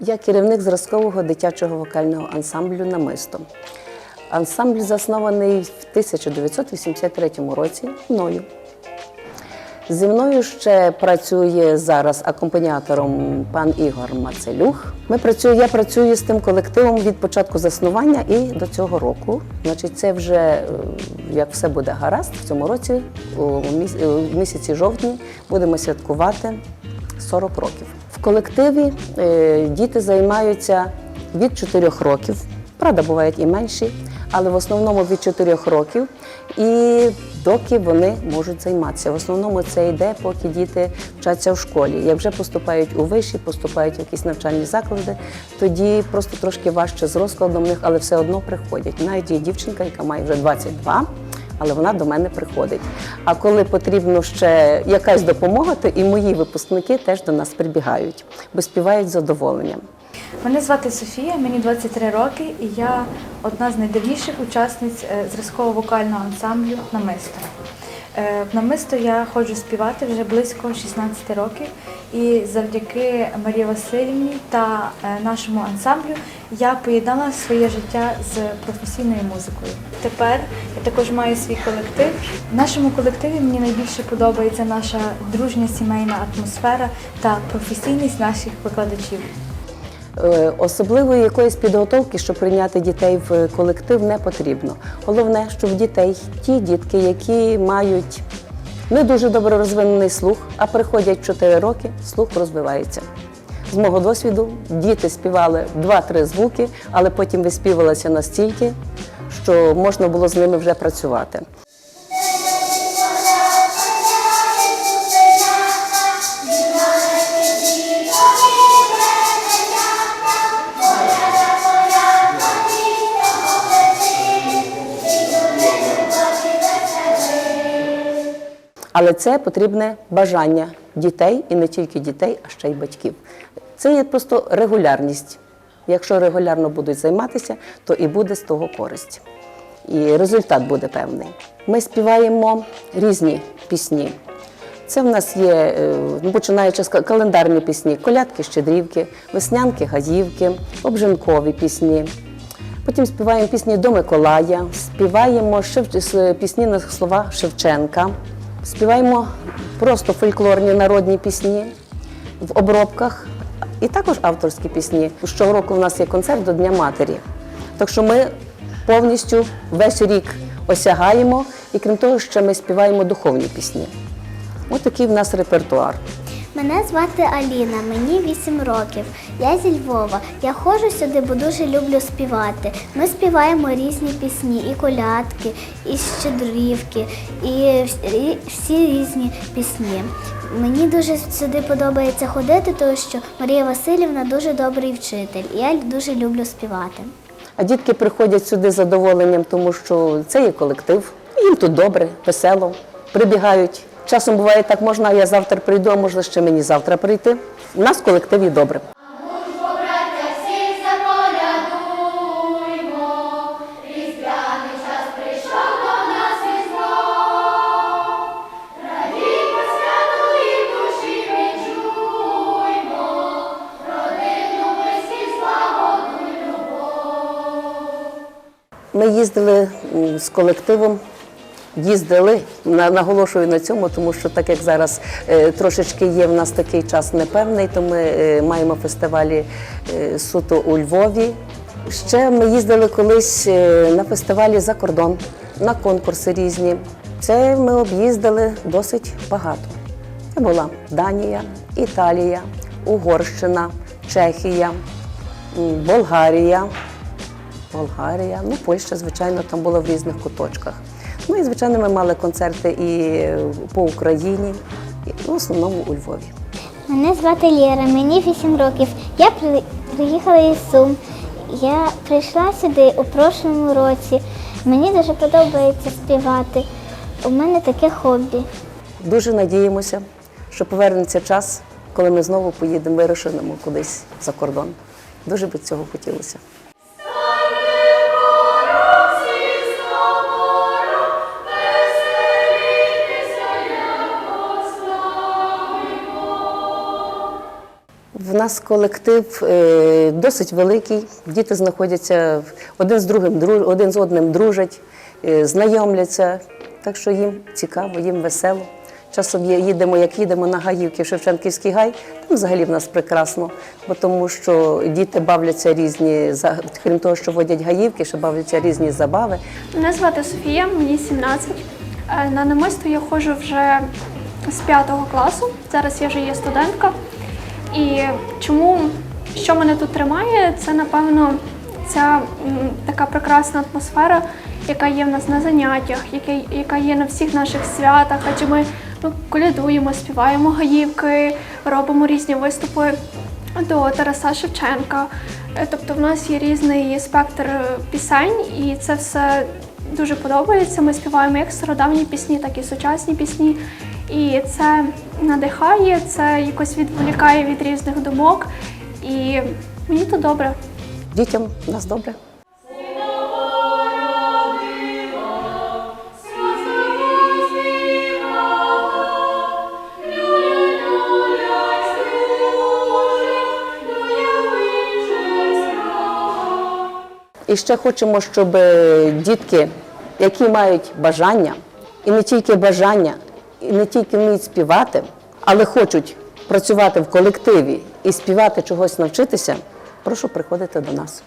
Я керівник зразкового дитячого вокального ансамблю Намисто. Ансамбль заснований в 1983 році мною. Зі мною ще працює зараз акомпаніатором пан Ігор Мацелюх. Ми працюю, я працюю з тим колективом від початку заснування і до цього року. Значить, це вже е, як все буде гаразд, в цьому році, у міс- у місяці жовтні, будемо святкувати 40 років. Колективі е, діти займаються від 4 років. Правда, бувають і менші, але в основному від 4 років. І доки вони можуть займатися. В основному це йде, поки діти вчаться в школі. Як вже поступають у виші, поступають в якісь навчальні заклади, тоді просто трошки важче з розкладом них, але все одно приходять. Навіть є дівчинка, яка має вже 22, але вона до мене приходить. А коли потрібно ще якась допомога, то і мої випускники теж до нас прибігають, бо співають з задоволенням. Мене звати Софія, мені 23 роки, і я одна з найдавніших учасниць е, зразково-вокального ансамблю Намисто. Е, В намисто я ходжу співати вже близько 16 років, і завдяки Марії Васильівні та е, нашому ансамблю я поєднала своє життя з професійною музикою. Тепер я також маю свій колектив. В нашому колективі мені найбільше подобається наша дружня сімейна атмосфера та професійність наших викладачів. Е, Особливої якоїсь підготовки, щоб прийняти дітей в колектив, не потрібно. Головне, щоб дітей ті дітки, які мають не дуже добре розвинений слух, а приходять в 4 роки, слух розвивається. З мого досвіду діти співали 2-3 звуки, але потім виспівалися настільки, що можна було з ними вже працювати. Але це потрібне бажання дітей і не тільки дітей, а ще й батьків. Це є просто регулярність. Якщо регулярно будуть займатися, то і буде з того користь. І результат буде певний. Ми співаємо різні пісні. Це в нас є, е, ну, починаючи з календарні пісні, колядки, щедрівки, веснянки, газівки, обжинкові пісні. Потім співаємо пісні до Миколая, співаємо пісні на слова Шевченка, співаємо просто фольклорні народні пісні в обробках і також авторські пісні. Щороку у нас є концерт до Дня Матері. Так що ми повністю весь рік осягаємо, і крім того, ще ми співаємо духовні пісні. Ось такий в нас репертуар. Мене звати Аліна, мені 8 років. Я зі Львова. Я ходжу сюди, бо дуже люблю співати. Ми співаємо різні пісні, і колядки, і щедрівки, і всі різні пісні. Мені дуже сюди подобається ходити, тому що Марія Васильівна дуже добрий вчитель. І я дуже люблю співати. А дітки приходять сюди з задоволенням, тому що це є колектив. Їм тут добре, весело, прибігають. Часом буває так, можна, я завтра прийду, а можна ще мені завтра прийти. У нас в колективі добре. Ми їздили з колективом. Їздили, наголошую на цьому, тому що так як зараз е, трошечки є в нас такий час непевний, то ми е, маємо фестивалі е, суто у Львові. Ще ми їздили колись на фестивалі за кордон, на конкурси різні. Це ми об'їздили досить багато. Це була Данія, Італія, Угорщина, Чехія, Болгарія. Болгарія, ну Польща, звичайно, там була в різних куточках. Ну і звичайно, ми мали концерти і по Україні, і в основному у Львові. Мене звати Лєра, мені 8 років. Я приїхала із Сум. Я прийшла сюди у прошлому році. Мені дуже подобається співати. У мене таке хобі. Дуже надіємося, що повернеться час, коли ми знову поїдемо, вирушимо кудись за кордон. Дуже би цього хотілося. В нас колектив е, досить великий. Діти знаходяться один з другим, один з одним дружать, е, знайомляться. Так що їм цікаво, їм весело. Часом їдемо, як їдемо на Гаївки Шевченківський гай, там взагалі в нас прекрасно, бо тому що діти бавляться різні, крім того, що водять гаївки, ще бавляться різні забави. Мене звати Софія, мені 17. Е, На намисто я ходжу вже з 5 класу. Зараз я вже є студентка. І чому що мене тут тримає, це напевно ця така прекрасна атмосфера, яка є в нас на заняттях, яка, яка є на всіх наших святах, адже ми ну, колядуємо, співаємо гаївки, робимо різні виступи до Тараса Шевченка. Е, Тобто в нас є різний спектр е, пісень, і це все дуже подобається. Ми співаємо як стародавні пісні, так і сучасні пісні. І це надихає, це якось відволікає від різних думок. І мені тут добре. Дітям у нас добре. І ще хочемо, щоб е, дітки, які мають бажання, і не тільки бажання, не тільки вміють співати, але хочуть працювати в колективі і співати чогось навчитися, прошу приходити до нас.